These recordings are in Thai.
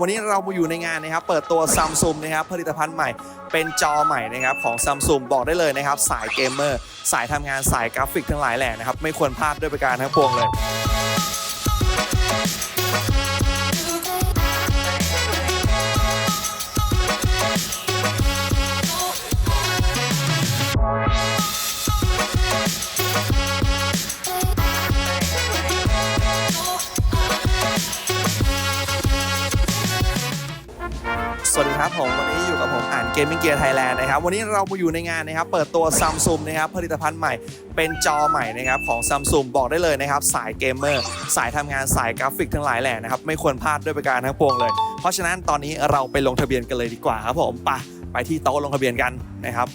วันนี้เรามาอยู่ในงานนะครับ เปิดตัว Samsung นะครับ ผลิตภัณฑ์ใหม่ เป็นจอใหม่นะครับของ Samsung บอกได้เลยนะครับ สายเกมเมอร์ สายทำงานสายกราฟิกทั้งหลายแหล่นะครับ ไม่ควรพลาดด้วยประการทั้งปวงเลย ผมวันนี้อยู่กับผมอ่านเกมมิ่งเกียร์ไทยแลนด์นะครับวันนี้เรามาอยู่ในงานนะครับเปิดตัวซัมซุงนะครับผลิตภัณฑ์ใหม่เป็นจอใหม่นะครับของซัมซุงบอกได้เลยนะครับสายเกมเมอร์ สายทำงานสายกราฟิกทั้งหลายแหล่นะครับไม่ควรพลาดด้วยประการทั้งปวงเลย เพราะฉะนั้นตอนนี้เราไปลงทะเบียนกันเลยดีกว่าครับผมไปไปที่โต๊ะลงทะเบียนกันนะครับ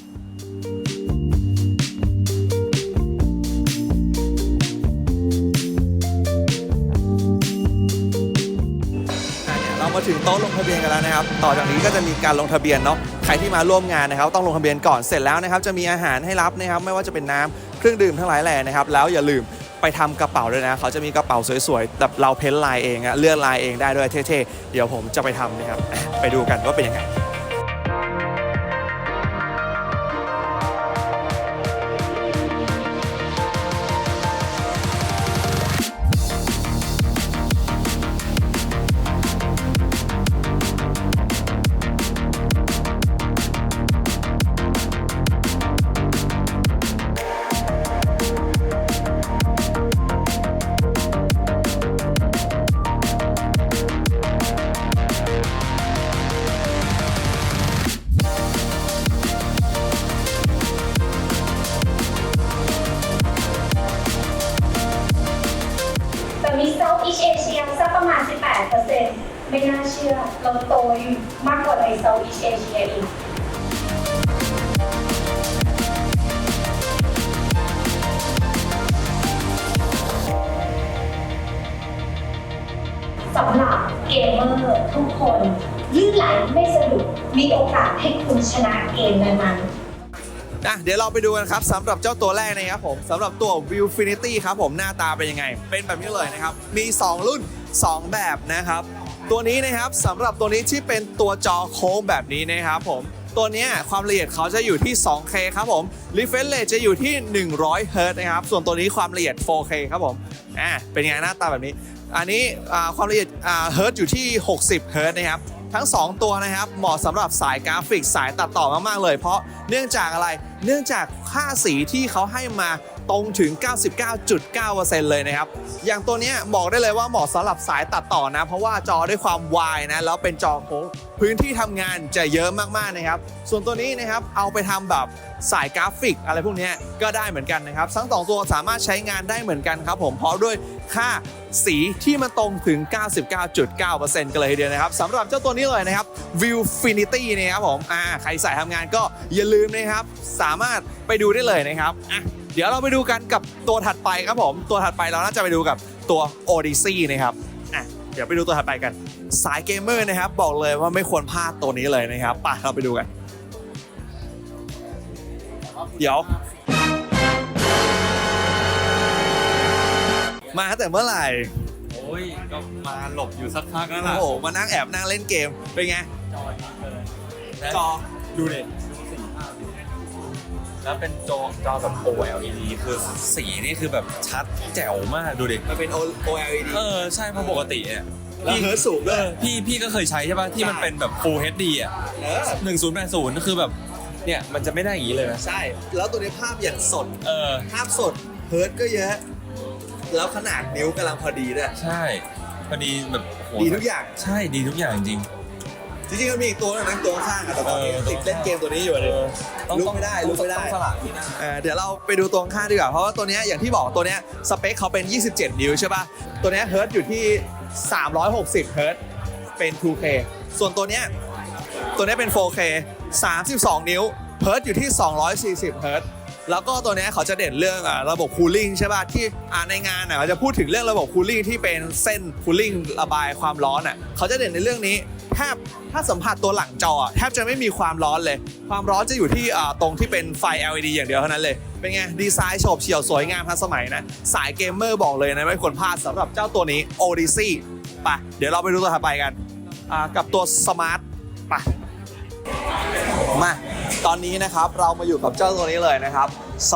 ถึงโต๊ะลงทะเบียนกันแล้วนะครับ ต่อจากนี้ก็จะมีการลงทะเบียนเนาะ ใครที่มาร่วมงานนะครับ ต้องลงทะเบียนก่อน เสร็จแล้วนะครับ จะมีอาหารให้รับนะครับ ไม่ว่าจะเป็นน้ำเครื่องดื่มทั้งหลายแหล่นะครับ แล้วอย่าลืมไปทำกระเป๋าด้วยนะ เขาจะมีกระเป๋าสวยๆ แบบเราเพ้นท์ลายเองอะเลือกลายเองได้ด้วยเท่ๆ เดี๋ยวผมจะไปทำนะครับ ไปดูกันว่าเป็นยังไง โตมากกว่าในเซาท์อีสเอเชียอีกสำหรับเกมเมอร์ทุกคนลื่นไหลไม่สะดุดมีโอกาสให้คุณชนะเกมนั้นๆอะเดี๋ยวเราไปดูกันครับสำหรับเจ้าตัวแรกนะครับผมสำหรับตัว Viewfinity ครับผมหน้าตาเป็นยังไง เป็นแบบนี้เลยนะครับ มี 2 รุ่น 2 แบบนะครับ ตัวนี้นะครับสำหรับตัวนี้ที่เป็นตัวจอโค้งแบบนี้นะครับผมตัวนี้ความละเอียดเขาจะอยู่ที่ 2K ครับผม Refresh rate จะอยู่ที่ 100 Hz นะครับ ส่วนตัวนี้ความละเอียด 4K ครับผม อะเป็นไงหน้าตาแบบนี้ อันนี้ความละเอียดอ่าเฮิร์ตอยู่ที่ 60เฮิร์ตนะครับ ทั้ง 2 ตัวนะครับ เหมาะสำหรับสายกราฟิกสายตัดต่อมาก ๆ เลย เพราะเนื่องจากอะไร เนื่องจากค่าสีที่เขาให้มา ตรงถึง 99.9%เลยนะครับ อย่างตัวนี้บอกได้เลยว่าเหมาะสำหรับสายตัดต่อนะ เพราะว่าจอด้วยความวายนะ แล้วเป็นจอโค้งพื้นที่ทำงานจะเยอะมากๆนะครับ ส่วนตัวนี้นะครับเอาไปทำแบบสายกราฟิก อะไรพวกนี้ก็ได้เหมือนกันนะครับ ทั้งสองตัวสามารถใช้งานได้เหมือนกันครับผมเพราะด้วยค่าสีที่มันตรงถึง 99.9%กันเลยทีเดียวนะครับสำหรับเจ้าตัวนี้เลยนะครับ Viewfinity นะครับผมอ่าใครใส่ทำงานก็อย่าลืมนะครับ สามารถไปดูได้เลยนะครับอะ เดี๋ยวเราไปดูกันกับตัวถัดไปครับผม ตัวถัดไปเราน่าจะไปดูกับตัว Odyssey นะครับอะเดี๋ยวไปดูตัวถัดไปกัน สายเกมเมอร์นะครับบอกเลยว่าไม่ควรพลาดตัวนี้เลยนะครับไปเราไปดูกัน เดี๋ยว มาตั้งแต่เมื่อไหร่ โอ้ยก็มาหลบอยู่สักพักนั่นแหโอ้ละโหมานั่งแอบนั่งเล่นเกมเป็นไงจอดีเกินจอดูเด็ แล้วเป็นจอจอแบบ OLED คือสีนี่คือแบบชัดแจ๋วมากดูดิ มันเป็น OLED เออ ใช่เพราะปกติเนี่ยแล้วเฮิร์ตสูงด้วยพี่พี่ก็เคยใช้ใช่ป่ะ ที่มันเป็นแบบ Full HD อะเออ1080ก็คือแบบ เนี่ยมันจะไม่ได้อย่างนี้เลยนะ ใช่ แล้วตัวนี้ภาพอย่างสด เออ ภาพสด เฮิร์ตก็เยอะ แล้วขนาดนิ้วกำลังพอดีด้วยใช่พอดีแบบโหดีทุกอย่าง ใช่ดีทุกอย่างจริง จริงๆมันมีอีกตัวนึงนะตัวข้างๆอะแต่ตอนนี้เออติดเล่นเกมตัวนี้อยู่เลยต้องลุกไม่ได้ลุกไม่ได้ต้องสลับที่หน้าเอ่อเดี๋ยวเราไปดูตัวข้างๆดีกว่าเพราะว่าตัวเนี้ยอย่างที่บอกตัวเนี้ยสเปคเขาเป็น 27 นิ้วใช่ป่ะตัวเนี้ยเฮิร์ตอยู่ที่ 360 เฮิร์ตเป็น 2K ส่วนตัวเนี้ยตัวเนี้ยเป็น 4K 32 นิ้ว เฮิร์ตอยู่ที่ 240 เฮิร์ตแล้วก็ตัวเนี้ยเขาจะเด่นเรื่องอ่าระบบคูลิ่งใช่ป่ะ ที่อ่าในงานอะเขาจะพูดถึงเรื่องระบบคูลิ่งที่เป็นเส้นคูลิ่งระบายความร้อนอะเขาจะเด่นในเรื่องนี้แทบถ้าสัมผัสตัวหลังจอแทบจะไม่มีความร้อนเลย ความร้อนจะอยู่ที่ตรงที่เป็นไฟ LED อย่างเดียวเท่านั้นเลย เป็นไง ดีไซน์โฉบเฉี่ยวสวยงามทันสมัยนะ สายเกมเมอร์บอกเลยนะ ไม่ควรพลาดสำหรับเจ้าตัวนี้ Odyssey ไปเดี๋ยวเราไปดูตัวถัดไปกันกับตัวสมาร์ทไปมา ตอนนี้นะครับเรามาอยู่กับเจ้าตัวนี้เลยนะครับส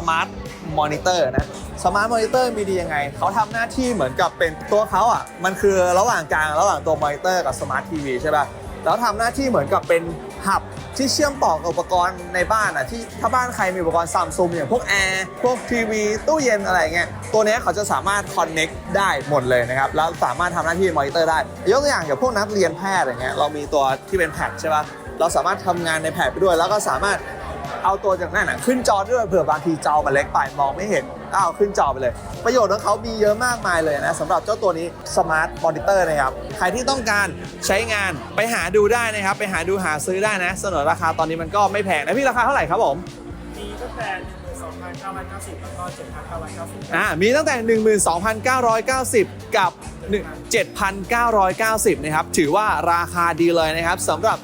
มาร์ทมอนิเตอร์นะสมาร์ทมอนิเตอร์มีดียังไง เขาทำหน้าที่เหมือนกับเป็นตัวเขาอะ มันคือระหว่างกลางระหว่างตัวมอนิเตอร์กับสมาร์ททีวีใช่ป่ะ แล้วทำหน้าที่เหมือนกับเป็นหับที่เชื่อมต่อกับอุปกรณ์ในบ้านอะที่ถ้าบ้านใครมีอุปกรณ์ซัมซุงอย่างพวกแอร์พวกทีวีตู้เย็นอะไรเงี้ยตัวเนี้ยเขาจะสามารถคอนเน็กได้หมดเลยนะครับ แล้วสามารถทำหน้าที่มอนิเตอร์ได้ ยกตัวอย่างอย่างพวกนักเรียนแพทย์อย่างเงี้ยเรามีตัวที่เป็นแพดใช่ป่ะเราสามารถทำงานในแพดไปด้วย แล้วก็สามารถ เอาตัวจากนั่นน่ะขึ้นจอด้วยเผื่อบางทีจอมันเล็กไปมองไม่เห็นก็เอาขึ้นจอไปเลย ประโยชน์ของเขามีเยอะมากมายเลยนะสำหรับเจ้าตัวนี้สมาร์ทมอนิเตอร์นะครับ ใครที่ต้องการใช้งานไปหาดูได้นะครับ ไปหาดูหาซื้อได้นะ เสนอราคาตอนนี้มันก็ไม่แพงนะพี่ราคาเท่าไหร่ครับผมมีตั้งแต่12,990แล้วก็7,990อ่ามีตั้งแต่ 12,990 กับ 7,990 นะครับ ถือว่าราคาดีเลยนะครับสำหรับ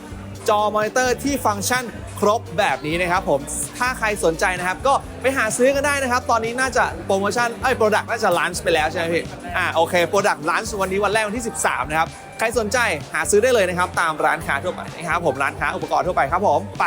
จอมอนิเตอร์ที่ฟังก์ชัน ครบแบบนี้นะครับผมถ้าใครสนใจนะครับ ก็ไปหาซื้อกันได้นะครับ ตอนนี้น่าจะโปรโมชั่นไอ้โปรดักต์น่าจะลันช์ไปแล้วใช่ไหมพี่อ่าโอเคโปรดักต์ลันช์วันนี้วันแรกวันที่ 13 นะครับ ใครสนใจหาซื้อได้เลยนะครับ ตามร้านค้าทั่วไปนะครับผมร้านค้าอุปกรณ์ทั่วไปครับผมไป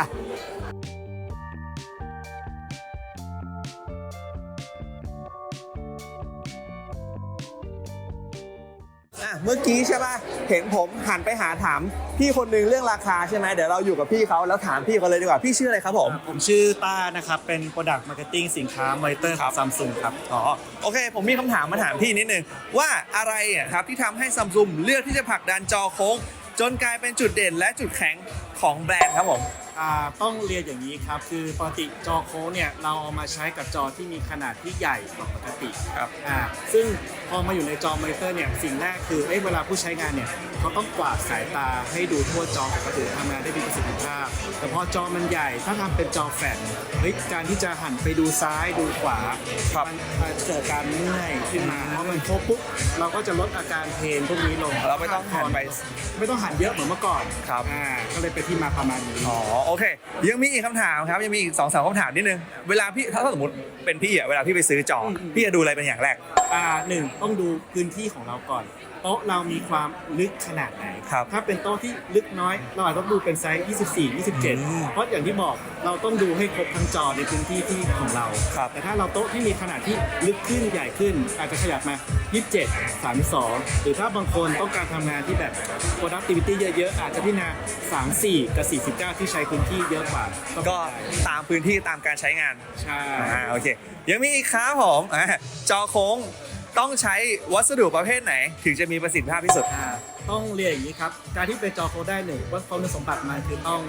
อะเมื่อกี้ใช่ป่ะเห็นผมหันไปหาถามพี่คนหนึงเรื่องราคาใช่ไหมเดี๋ยวเราอยู่กับพี่เขาแล้วถามพี่เขาเลยดีกว่าพี่ชื่ออะไรครับผม ผมชื่อต้านะครับ เป็น Product Marketing สินค้ามอนิเตอร์ของซัมซุงครับอ๋อโอเค ผมมีคำถามมาถามพี่นิดนึง ว่าอะไรอะครับที่ทำให้ซัมซุงเลือกที่จะผลักดันจอโค้ง จนกลายเป็นจุดเด่นและจุดแข็งของแบรนด์ครับผมอ่า ต้องเรียนอย่างนี้ครับ คือปกติจอโค้งเนี่ยเราเอามาใช้กับจอที่มีขนาดที่ใหญ่กว่าปกติครับอ่าซึ่งพอมาอยู่ในจอมอนิเตอร์เนี่ยสิ่งแรกคือเอ้ยเวลาผู้ใช้งานเนี่ยเขาต้องกวาดสายตาให้ดูทั่วจอปกติทำงานได้มีประสิทธิภาพ แต่พอจอมันใหญ่ถ้าทำเป็นจอแฟลชเฮ้ยการที่จะหันไปดูซ้ายดูขวาครับมันอาจจะเกิดการเมื่อยขึ้นมาเพราะมันโครบปุ๊บเราก็จะลดอาการเพลนพวกนี้ลงเราไม่ต้องหันไปไม่ต้องหันเยอะเหมือนเมื่อก่อนครับ อ่าก็เลยเป็นที่มาประมาณนี้อ๋อโอเค ยังมีอีกคำถามครับยังมีอีกสองสามคำถามนิดนึงเวลาพี่ถ้าสมมติเป็นพี่อะเวลาพี่ไปซื้อจอพี่จะดูอะไรเป็นอย่างแรก อ่าหนึ่งต้องดูพื้นที่ของเราก่อน โต๊ะเรามีความลึกขนาดไหน ครับถ้าเป็นโต๊ะที่ลึกน้อย เราอาจจะต้องดูเป็นไซส์ 24 27 เพราะอย่างที่บอกเราต้องดูให้ครบทั้งจอในพื้นที่ที่ของเรา ครับ แต่ถ้าเราโต๊ะที่มีขนาดที่ลึกขึ้นใหญ่ขึ้น อาจจะขยับมา 27 32 หรือถ้าบางคนต้องการทำงานที่แบบ productivity เยอะๆ อาจจะพิจารณา34 กับ 49 ที่ใช้พื้นที่เยอะกว่าก็ตามพื้นที่ตามการใช้งาน ใช่ อ่าโอเคยังมีอีกครับผมอ่าจอโค้ง ต้องใช้วัสดุประเภทไหน ถึงจะมีประสิทธิภาพที่สุด ต้องเรียนอย่างนี้ครับ การที่เป็นจอโคได้หนึ่งว่าคุณสมบัติมันคือต้อง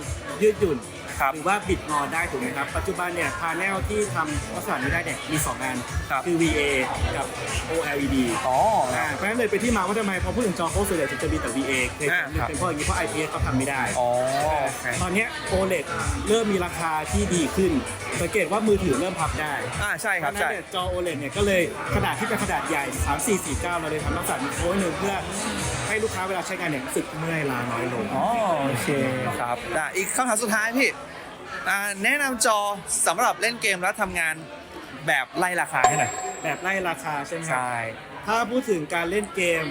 ยืดหยุ่น ครับหรือว่าบิดงอได้ถูกไหมครับ ปัจจุบันเนี่ยพาแนลที่ทำลักษณะนี้ได้เนี่ยมี2อันครับ คือ VA กับ OLED อ๋อ อ่าเพราะฉะนั้นเลยเป็นที่มาว่าทำไมพอพูดถึงจอโค้ส่วนใหญ่จะมีแต่ VA เคยอ่าครับเป็นเพราะอย่างนี้เพราะ IPS เขาทำไม่ได้ อ๋อโอเคตอนเนี้ย OLED เริ่มมีราคาที่ดีขึ้น สังเกตว่ามือถือเริ่มพับได้อ่าใช่ครับเพาะฉะใช่นั้นเนี่ยจอ OLED เนี่ยก็เลยขนาดที่เป็นขนาดใหญ่ 3 4 4 9 เราเลยทำลักษณะนี้โค้งหนึ่งเพื่อให้ลูกค้าเวลาใช้งานเนี่ยรู้สึกเมื่อยล้าน้อยลง อ๋อโอเคครับได้อีกคำถามสุดท้ายพี่อ่าแนะนำจอสำหรับเล่นเกมและทำงานแบบไล่ราคาให้หน่อยแบบไล่ราคาใช่ไหมครับ ใช่ ถ้าพูดถึงการเล่นเกม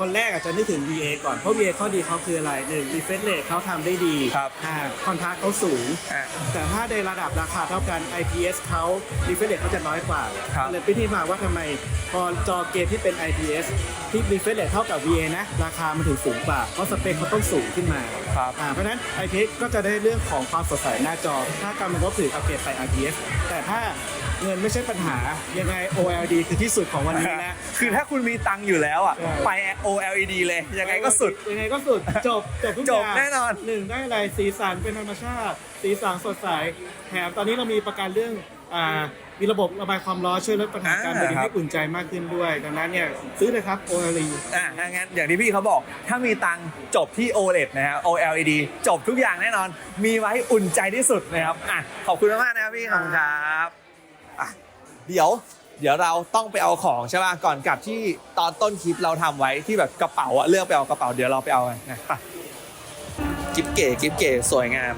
คนแรกอาจจะนึกถึง VA ก่อน เพราะ VA ข้อดีเขาคืออะไรหนึ่ง refresh rate เขาทำได้ดีครับอ่าคอนทราสต์เขาสูง อะ แต่ถ้าในระดับราคาเท่ากัน IPS เขา refresh rate เขาจะน้อยกว่าครับ เลยเป็นที่มาว่าทำไมพอจอเกมที่เป็น IPS ที่ refresh rate เท่ากับ VA นะ ราคามันถึงสูงกว่า เพราะสเปคเขาต้องสูงขึ้นมา ครับอ่าเพราะฉะนั้น IPS ก็จะได้เรื่องของความสดใสหน้าจอ ถ้าการมันก็ถืออัปเกรดไป IPS แต่ถ้าเงินไม่ใช่ปัญหายังไง OLED คือที่สุดของวันนี้นะ คือถ้าคุณมีตังค์อยู่แล้วอะใช่ไป OLED เลย ยังไงก็สุด ยังไงก็สุด จบ จบทุกจอบย่างแน่นอนหนึ่งได้อะไรสีสันเป็นธรรมชาติ สีสันสดใส แถมตอนนี้เรามีประกันเรื่องอ่า มีระบบระบายความร้อนช่วยลดปัญหาการอ่าเดินครับให้อุ่นใจมากขึ้นด้วยดังนั้นเนี่ยซื้อเลยครับ OLED อะถ้างั้นอย่างที่พี่เขาบอก ถ้ามีตังค์จบที่ OLED นะฮะ OLED จบทุกอย่างแน่นอน มีไว้อุ่นใจที่สุดนะครับอะขอบคุณมากๆนะครับพี่ขอบคุณครับอะเดี๋ยวเดี๋ยวเราต้องไปเอาของใช่ป่ะก่อนกลับที่ตอนต้นคลิปเราทำไว้ที่แบบกระเป๋าอะเลือกไปเอากระเป๋าเดี๋ยวเราไปเอากันนะไปกิฟเก๋กิฟเก๋สวยงาม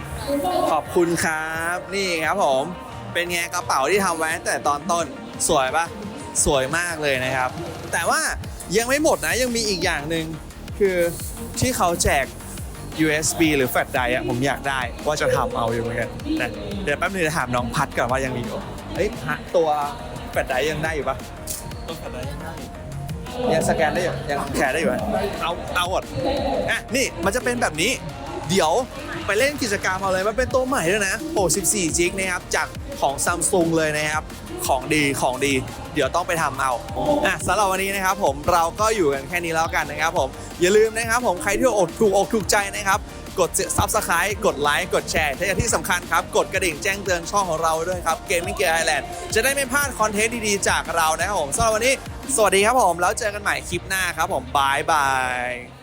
ขอบคุณครับ นี่ครับผม เป็นไงกระเป๋าที่ทำไว้ตั้งแต่ตอนต้นสวยปะสวยมากเลยนะครับ แต่ว่ายังไม่หมดนะยังมีอีกอย่างหนึ่งคือที่เขาแจก USB หรือแฟลชไดร์อะผมอยากได้ว่าจะทำเอาอยู่เหมือนกันนะเดี๋ยวแป๊บนึงจะถามน้องพัดก่อนว่ายังมีอยู่เฮ้ยพัดตัวแฟลชไดร์ยังได้อยู่ปะต้องทำอะไรได้ยังสแกนได้อยู่ยังแชร์ได้อยู่ไหมเอาเอาหมดอะนี่มันจะเป็นแบบนี้ เดี๋ยวไปเล่นกิจกรรมเอาเลยมันเป็นตัวใหม่ด้วยนะโอ้14 จิกนะครับ จากของซัมซุงเลยนะครับของดีของดี เดี๋ยวต้องไปทำเอาอะสำหรับวันนี้นะครับ ผมเราก็อยู่กันแค่นี้แล้วกันนะครับผมอย่าลืมนะครับ ผมใครที่อกถูกอกถูกใจนะครับ กด subscribe กดไลค์กดแชร์และที่สำคัญครับ กดกระดิ่งแจ้งเตือนช่องของเราด้วยครับ Gaming Gear Thailand จะได้ไม่พลาดคอนเทนต์ดีๆจากเรานะครับผมสำหรับวันนี้ สวัสดีครับผม แล้วเจอกันใหม่คลิปหน้าครับผมบายบาย